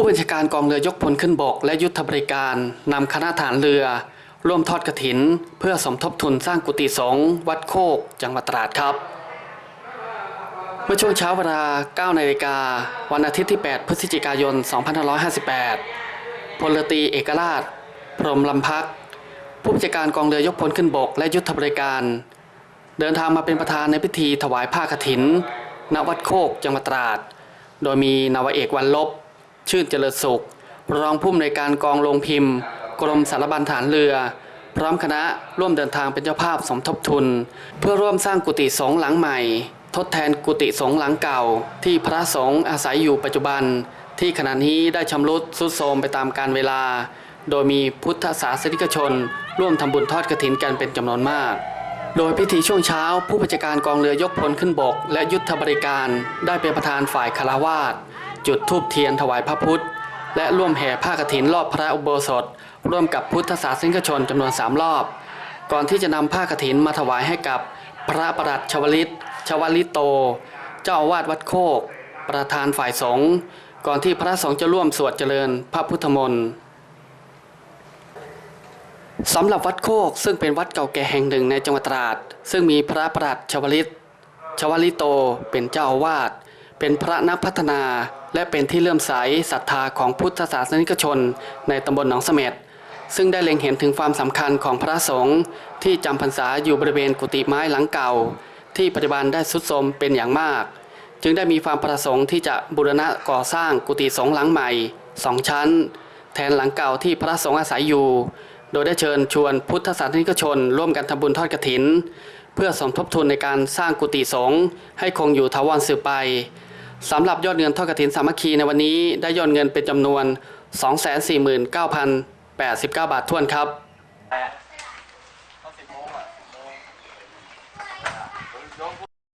ผู้บัญชาการกองเรือยกพลขึ้นบก และยุทธบริการนำคณะฐานเรือ ร่วมทอดกระถิน เพื่อสมทบทุนสร้างกุฏิสงฆ์วัดโคกจังหวัดตราดครับ เมื่อช่วงเช้าเวลา 9 นาฬิกา วันอาทิตย์ที่ 8 พฤศจิกายน 2558 พลเรือตรีเอกราช พรหมลำพัก ผู้บัญชาการกองเรือยกพลขึ้นบก และยุทธบริการ เดินทางมาเป็นประธานในพิธีถวายผ้ากฐิน ณ วัดโคกจังหวัดตราด โดยมีนาวเอกวันลบ ชื่นเจริญสุข รองผู้อำนวยการกองลงพิมพ์ กรมสารบัญฐานเรือ พร้อมคณะร่วมเดินทางเป็นเจ้าภาพสมทบทุน เพื่อร่วมสร้างกุฏิสงฆ์หลังใหม่ ทดแทนกุฏิสงฆ์หลังเก่า ที่พระสงฆ์อาศัยอยู่ปัจจุบัน ที่ขณะนี้ได้ชำรุดทรุดโทรมไปตามกาลเวลา โดยมีพุทธศาสนิกชน ร่วมทำบุญทอดกฐินกันเป็นจำนวนมาก โดยพิธีช่วงเช้า ผู้บัญชาการกองเรือยกพลขึ้นบก และยุทธบริการได้เป็นประธานฝ่ายคารวาสจุดธูปเทียนถวายพระพุทธ และร่วมแห่ผ้ากฐินรอบพระอุโบสถ ร่วมกับพุทธศาสนิกชนจำนวนสามรอบ ก่อนที่จะนำผ้ากฐินมาถวายให้กับพระประหลัดชวลิต ชวลิตโต เจ้าอาวาสวัดโคก ประธานฝ่ายสงฆ์ก่อนที่พระสงฆ์จะร่วมสวดเจริญพระพุทธมนต์ สำหรับวัดโคกซึ่งเป็นวัดเก่าแก่แห่งหนึ่งในจังหวัดตราด ซึ่งมีพระประหลัดชวลิต ชวลิโตเป็นเจ้าอาวาสเป็นพระนักพัฒนา และเป็นที่เลื่อมใสศรัทธาของพุทธศาสนิกชน ในตำบลหนองเสม็ดซึ่งได้เล็งเห็นถึงความสำคัญของพระสงฆ์ที่จำพรรษาอยู่บริเวณกุฏิไม้หลังเก่า ที่ปัจจุบันได้ทรุดโทรมเป็นอย่างมาก จึงได้มีความประสงค์ที่จะบูรณะก่อสร้างกุฏิสงฆ์หลังใหม่สองชั้น แทนหลังเก่าที่พระสงฆ์อาศัยอยู่ โดยได้เชิญชวนพุทธศาสนิกชน ร่วมกันทำบุญทอดกระถิน เพื่อสมทบทุนในการสร้างกุฏิสงฆ์ให้คงอยู่ถาวรสืบไปสำหรับยอดเงินทอดกระถินสามัคคีในวันนี้ได้ยอดเงินเป็นจำนวน 249,089 บาททวนครับ